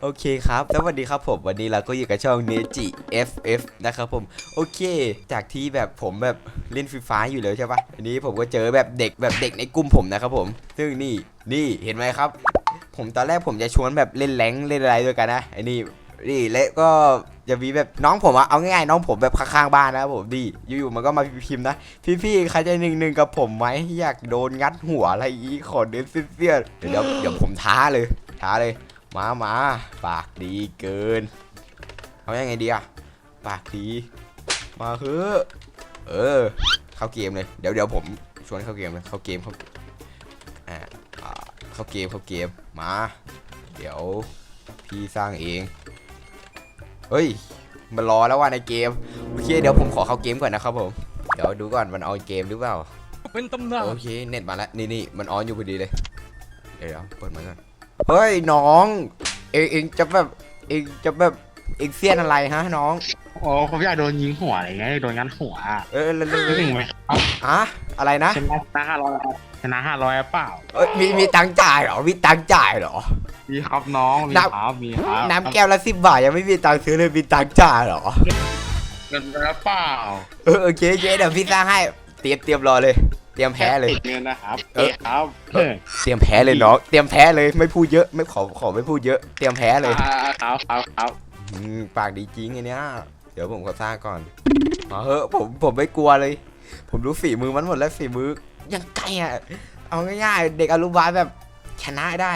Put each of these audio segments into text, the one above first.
โอเคครับ สวัสดีครับผม วันนี้เราก็อยู่กับช่องเนจิ FF นะครับผม โอเค จากที่แบบผมแบบเล่นฟรีไฟอยู่แล้วใช่ปะอันนี้ผมก็เจอแบบเด็กแบบเด็กในกลุ่มผมนะครับผม ซึ่งนี่นี่เห็นไหมครับ ผมตอนแรกผมจะชวนแบบเล่นแรงเล่นอะไรด้วยกันนะไอ้นี่นี่และก็ จะมีแบบน้องผมอะเอาง่ายๆน้องผมแบบข้างๆบ้านนะครับผมดีอยู่ๆมันก็มาพิมพ์นะพี่ๆใครจะหนึ่งหนึ่งกับผมไหมอยากโดนงัดหัวอะไรอีกขอเดินเสี้ยนเดี๋ยวเดี๋ยวผมท้าเลย ท้าเลยมามาปากดีเกินเอายังไงดีอะปากดีมาเฮ้อเออ เข้าเกมเลยเดี๋ยวเดี๋ยวผมชวนเข้าเกมเลยเข้าเกมเข้าอ่าอ่าเข้าเกมเข้าเกมมา เดี๋ยวพี่สร้างเอง เฮ้ย มันรอแล้วว่าในเกม โอเค เดี๋ยวผมขอเข้าเกมก่อนนะครับผม เดี๋ยวดูก่อนมันออนเกมหรือเปล่า เป็นตำนานโอเค เน็ตมาแล้ว นี่นี่มันออนอยู่พอดีเลย เดี๋ยวเดี๋ยวเปิดมาก่อน เฮ้ยน้อง เองเองจะแบบ เองจะแบบ เองเสี้ยนอะไรฮะน้อง โอ้ผมอยากโดนยิงหัวอะไรเงี้ยโดนงัดหัวอะเออเร็วนิดหนึ่งไหมครับๆอะอะไรนะชนะห้าร้อยชนะห้าร้อยเปล่าเอ้ยมีมีตังค์จ่ายเหรอมีตังค์จ่ายเหรอ มีครับน้องมีน้ำ ครับมีครับน้ำแก้วละสิบบาทยังไม่มีตังค์ซื้อเลยมีตังค์จ่ายเหรอเงินแล้วเปล่าเออโอเคโอเคเดี๋ยวพี่สร้างให้เตรียมเตรียมรอเลย เตรียมแพ้เลย ติดเงินนะครับเออเอ๊ะครับเออเตรียมแพ้เลยน้องเตรียมแพ้เลยไม่พูดเยอะไม่ขอขอไม่พูดเยอะ เตรียมแพ้เลยอ่าครับครับครับอืมปากดีจริงไอเนี้ยเดี๋ยวผมขอสร้างก่อนเอาเฮ้อะผมผมไม่กลัวเลย ผมรู้ฝีมือมันหมดแล้วฝีมือยังไกลอะเอาง่ายๆ เด็กอนุบาลแบบชนะได้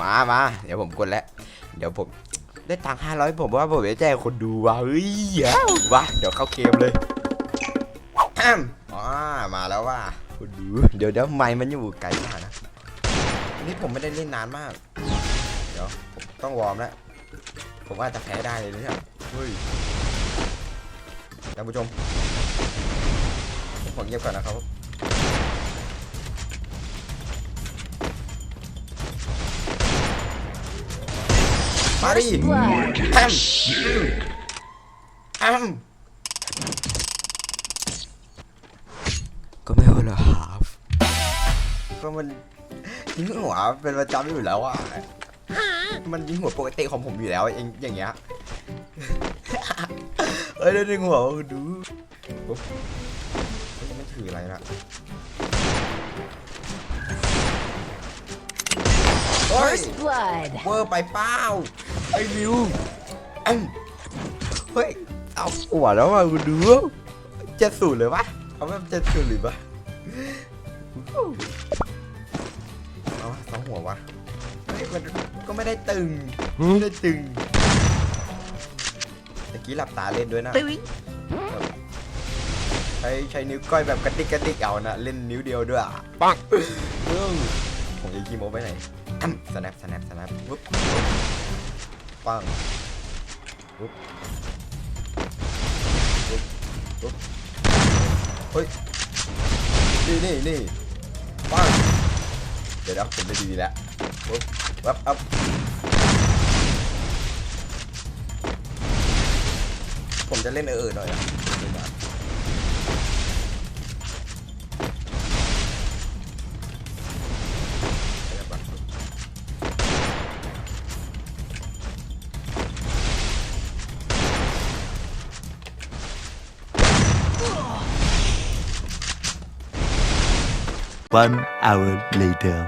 มามาเดี๋ยวผมกดแล้ว เดี๋ยวผมได้ตังค์ห้าร้อยผมว่าผมจะแจ้งคนดูว่ะเฮ้ยเอาวะเดี๋ยวเข้าเกมเลยอ้มอ่ามาแล้วว่ะคนดูเดี๋ยวเดี๋ยวไมค์มันอยู่ไกลมากนะอันนี่ผมไม่ได้เล่นนานมาก เดี๋ยวผมต้องวอร์มแล้วผมว่าจะแพ้ได้เลยนะเนี่ยเฮ้ย ท่านผู้ชมผมเงียบก่อนนะครับมาดิแอมแอมก็ไม่เอาละครับก็มันยิงหัวเป็นประจำอยู่แล้วอะมันยิงหัวปกติของผมอยู่แล้วเองอย่างเงี้ย เอ้ยเดี๋ยวดึงหัวมาดูปุ๊บเฮ้ยมันถืออะไรนะเฮ้ย First blood. เวอร์ไปเป้าไอ้วิวอืมเฮ้ยเอาหัวแล้วมาดูเจะสูตรเลยปะเอาแบบเจะสูตรหรือปะเอาวะสองหัววะเฮ้ยมันก็ไม่ได้ตึงไม่ได้ตึง ตะกี้หลับตาเล่นด้วยนะแบบใช้ใช้นิ้วก้อยแบบกระติกกระติกเอานะเล่นนิ้วเดียวด้วยอะปังเรื่องผมจะกีโมไปไหนอ้ำ snap snap snap ปุ๊บปังปุ๊บปุ๊บปุ๊บเฮ้ยนี่นี่นี่ปังเดี๋ยวนะผมได้ดีแล้วปุ๊บปั๊บอัพ ผมจะเล่นเออๆหน่อยอะเล่นมาเดี๋ยวก่อน One hour later.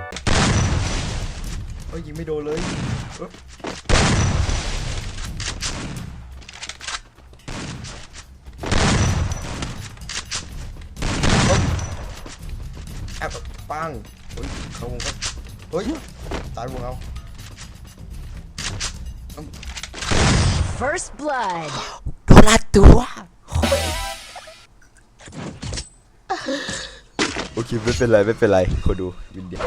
เฮ้ยยิงไม่โดนเลยปึ๊บปึ๊บแอบ ปังเฮ้ยเขาวงก็เฮ้ยตายวงเอา First blood. โดนละตัวโอเคไม่เป็นไรไม่เป็นไรคนดูวินเดีย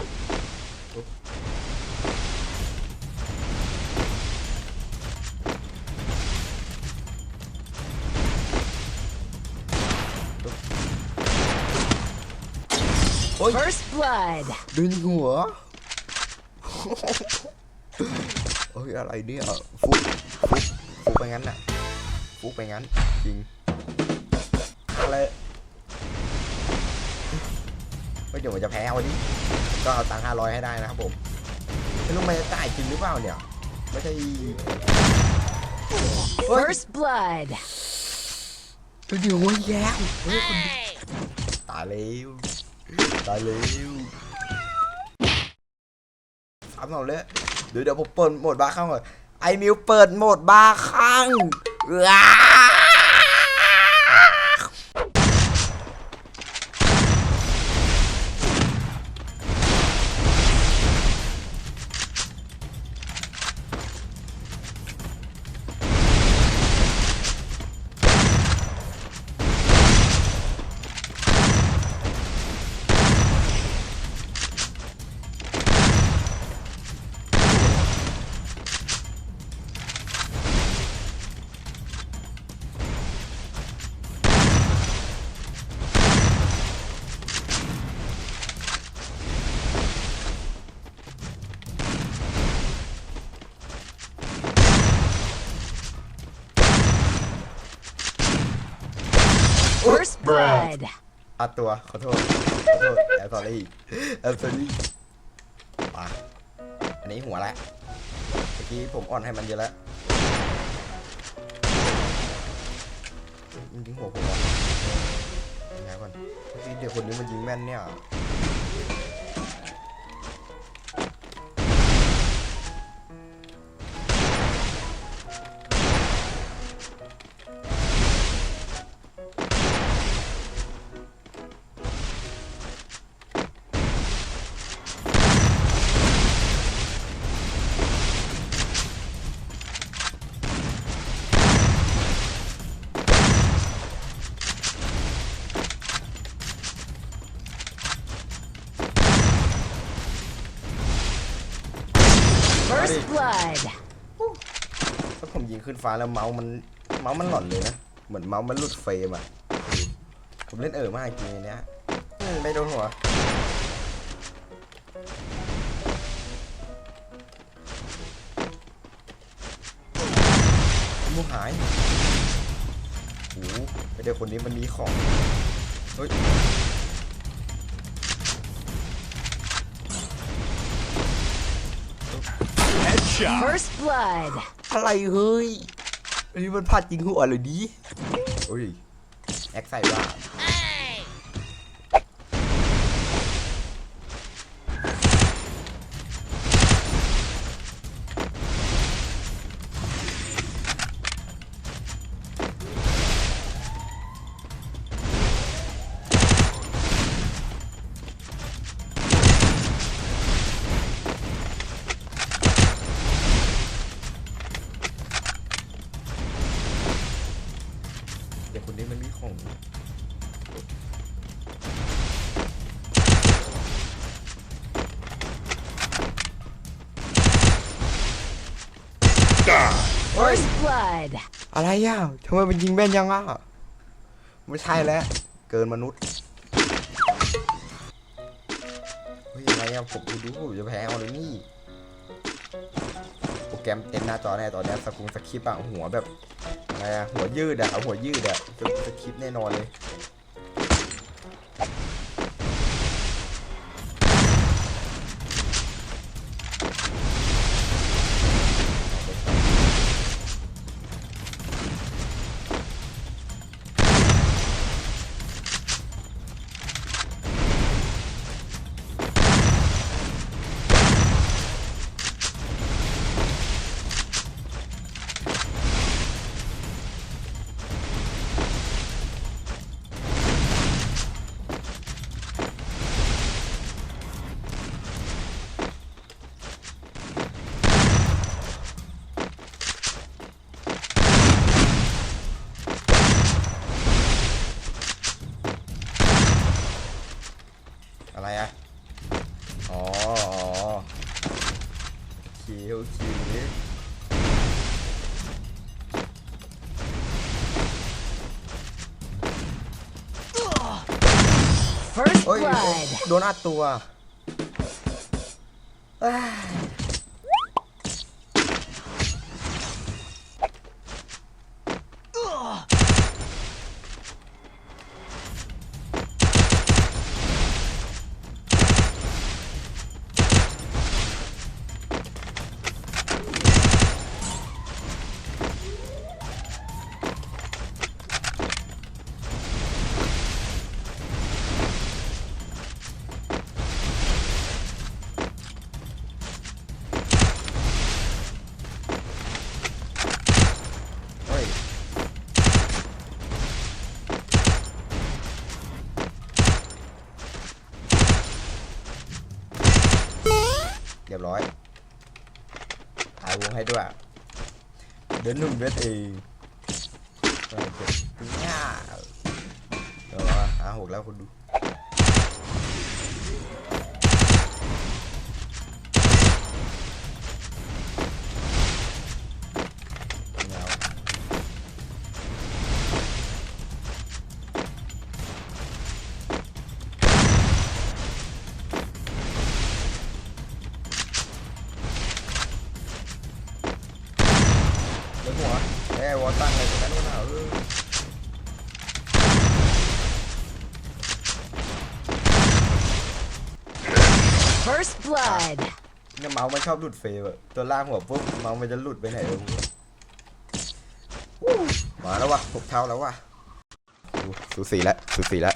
First blood. ดึงหัว โอ้ยอะไรเนี่ยฟุกฟุกฟุกไปงั้นน่ะฟุกไปงั้น จริง อะไรเฮ้ยเดี๋ยวผมจะแพ้วันนี้ ก็เอาตังค์ห้าร้อยให้ได้นะครับผมไม่รู้มันจะตายจริงหรือเปล่าเนี่ย ไม่ใช่เฮ้ย First blood. ดูดิหัวแย้วเฮ้ยคนดีตายเร็ว ตายเร็วสามสองเลยเดี๋ยวเดี๋ยวผมเปิดโหมดบ้าข้างก่อนไอมิวเปิดโหมดบ้าข้างว้า First blood. อัดตัว ขอโทษ ขอโทษแอลซอรี่แอลซอรี่มาอันนี้หัวแล้วเมื่อกี้ผมอ่อนให้มันเยอะแล้วมันยิงหัวผมเหรอยังไงก่อนเมื่อกี้เด็กคนนี้มันยิงแม่นเนี่ย First blood. ถ้าผมยิงขึ้นฟ้าแล้วเมาส์มันเมาส์มันหล่อนเลยนะเหมือนเมาส์มันหลุดเฟรมอะผมเล่นเออมากจริงๆเนี้ยอืมไม่โดนหัวมูหายโอ้โหไอเด็กคนนี้มันมีของเฮ้ย First blood. อะไรเฮ้ยอันนี้มันพลาดจริงหัวเลยดิโอ้ยแอคใส่บ้า First blood. อะไรอะทำไมมันยิงแม่นยังอะ ไม่ใช่แล้ว เกินมนุษย์ เฮ้ย อะไรอะ ผมดูดูผมจะแพ้เอาเลยนี่ โปรแกรมเต็มหน้าจอแน่ตอนเนี้ยสกุงสคริปต์อะหัวแบบ อะไรอะ หัวยืดอะเอาหัวยืดอะสสคริปต์แน่นอนเลย อะไรอะอ๋ออ๋อโอเคโอเค First เฮ้ย blood. โดนอัดตัว เดือน First blood. เนี่ยเมาส์มันชอบหลุดเฟรมอะตัวล่างหัวปุ๊บเมาส์มันจะหลุดไปไหนรู้มาแล้ววะหกเท่าแล้ววะสูสีแล้วสูสีแล้ว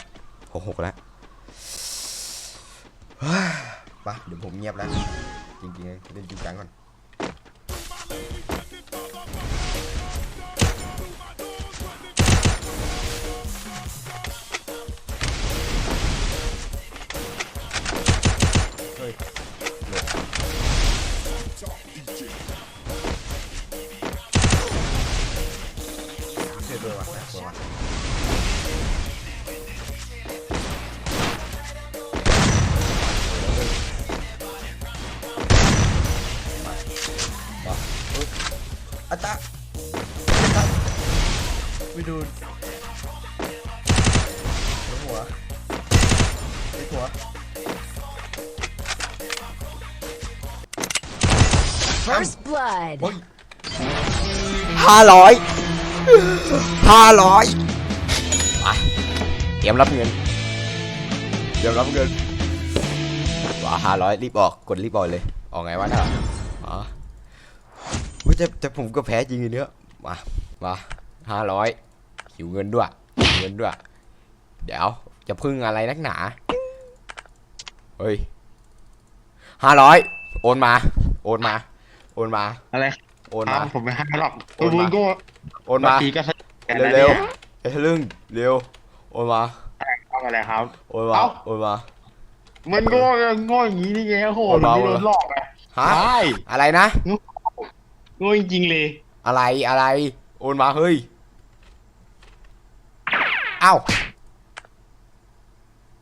หกหกแล้วไปเดี๋ยวผมเงียบแล้ว จริงๆเลยเล่นจริงจังก่อน อาตาอาตาไม่ดูหัวหัว First blood. เฮ้ยห้าร้อยห้าร้อยไปเตรียมรับเงินเตรียมรับเงินว่าห้าร้อยรีบออกกดรีบออกเลย ออกไงวะน่ะอ๋อเฮ้ย แต่แต่ผมก็แพ้จริงอันเนี้ยมามาห้าร้อยหิวเงินด้วยหิวเงินด้วย เดี๋ยวจะพึ่งอะไรนักหนา เฮ้ยห้าร้อยโอนมา โอนมา โอนมา อะไรโอนครัมาบผมไม่ให้หรอกโอนมามึงก็โอนมาเมื่อกี้ก็ใช้แขนเร็วนะเร็วๆไอ้ทะลึ่งเร็วโอนมาทำอะไรครับโอนมาเอ้าโอนมา มันก็โง่อย่างนี้นี่ไงโอ้โหโอนมามันไม่โดนหลอกไงฮะใช่อะไรนะ โง่จริงๆเลยอะไรอะไร โอนมาเฮ้ยเอ้า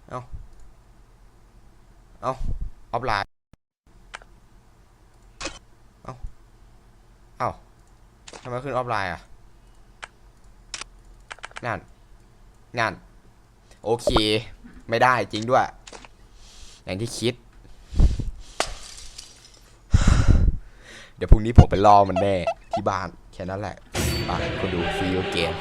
เอ้าเอ้าออฟไลน์เอ้าเอ้าทำไมขึ้นออฟไลน์อะนั่นนั่นโอเค ไม่ได้จริงด้วย อย่างที่คิด เดี๋ยวพรุ่งนี้ผมไปรอมันแน่ที่บ้านแค่นั้นแหละไปคนดูซีโอเกม